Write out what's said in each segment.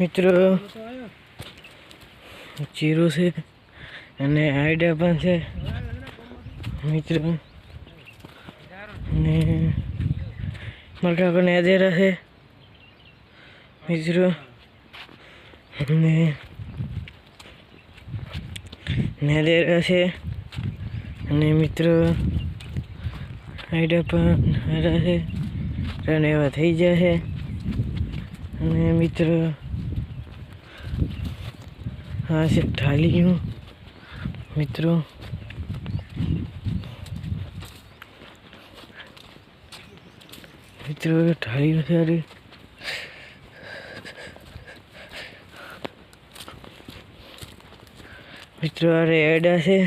મિત્રો, ચીરું છે અને આઈડિયા પણ છે. મિત્રો, અને પણ અધેરા છે. મિત્રો, અને નેદેરા છે. અને મિત્રો, આઈડિયા પણ હારા છે. રન એવા થઈ જશે અને મિત્રો આ છે ઢાલિયું મિત્રો. મિત્રો છે અરે. મિત્રો, આ રેડા છે.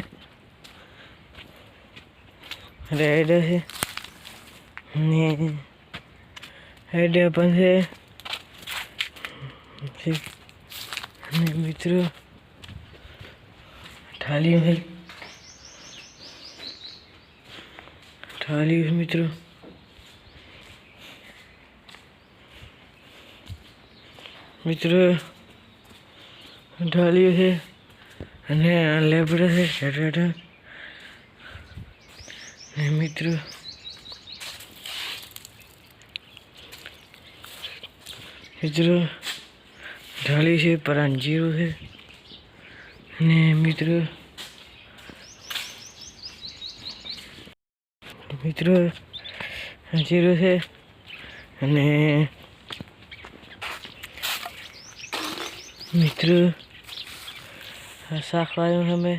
રેડા છે. ને હેડા પણ છે. મિત્રો. ઠાલી છે ઠાલી છે મિત્રો. મિત્રો ઢાલ્યું છે અને આ લેબડા છે હેઠા ને મિત્રો મિત્રો ઢાળી છે, પરાંજીરું છે. અને મિત્રો. મિત્રો જીરો છે અને મિત્રો શાક લાવ્યું અમે.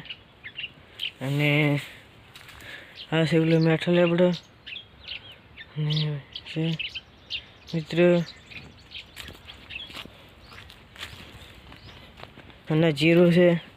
અને આ છે પેલું મેઠો લેબડો. અને મિત્રો. અને જીરું છે.